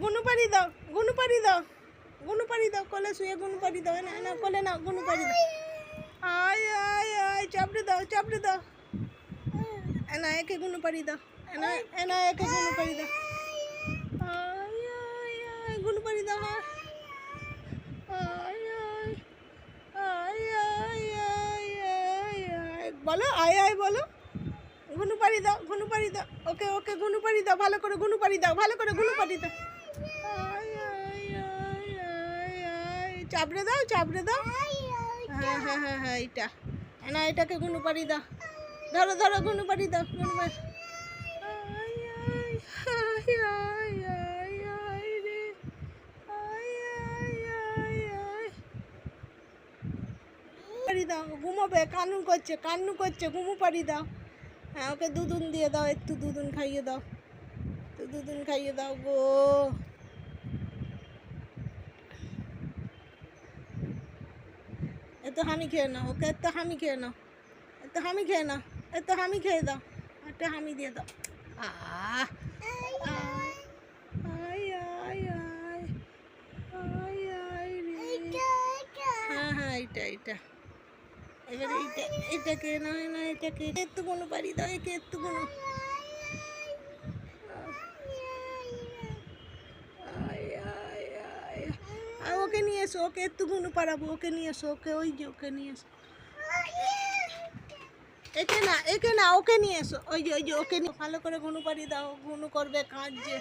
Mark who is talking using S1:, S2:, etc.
S1: গুনু পাড়ি দাও গুনু পাড়ি দাও গুনু পাড়ি দাও কোলে শুয়ে গুনু পাড়ি দাও না না কোলে না গুনু পাড়ি দাও আয় আয় আয় চাপড়ে দাও চাপড়ে দাও এনা একে গুনু পাড়ি দাও এনা এনা একে গুনু পাড়ি দাও আয় আয় আয় গুনু দাও হ্যাঁ আয় আয় আয় আয় আয় আয় আয় বলো আয় আয় বলো গুনু পাড়ি দাও পাড়ি দাও ওকে ওকে পাড়ি দাও ভালো করে গুনু পাড়ি দাও ভালো করে পাড়ি দাও চাপড়ে দাও চাপড়ে দাও হ্যাঁ হ্যাঁ হ্যাঁ হ্যাঁ এইটা না এটাকে গুনু পাড়ি দাও ধরো ধরো গুনু পাড়ি দাও গুনু পাড়ি আয়, আয়, আয়, আয়, আয়, আয় রে। আয়, আয়, আয়, আয়। পাড়ি দাও ঘুমোবে কান্নু করছে কান্নু করছে ঘুমু পাড়ি দাও হ্যাঁ ওকে দুধুন দিয়ে দাও একটু দুধুন খাইয়ে দাও একটু দুধুন খাইয়ে দাও গো এত হামি খেয়ে নাও, ওকে এত হামি খেয়ে নাও, এত হামি খেয়ে নাও, এত হামি খেয়ে দাও, একটা হামি দিয়ে দাও। আহ, আয় আয় আয় আয় রে হ্যাঁ হ্যাঁ এইটা এইটা। এবারে এইটা না না, এটাকে একটু কোনো পারি দাও একে একটু কোনো আয়, আয়, আয়। আর ওকে নিয়ে এসো, ওকে একটু গুনু পারাবো ওকে নিয়ে এসো, ওকে ওই যে ওকে নিয়ে এসো। একে না একে না, ওকে নিয়ে এসো, ওই যে ওই যে, ওকে নিয়ে ভালো করে গুনু পাড়িয়ে দাও গুনু করবে, কাঁদছে।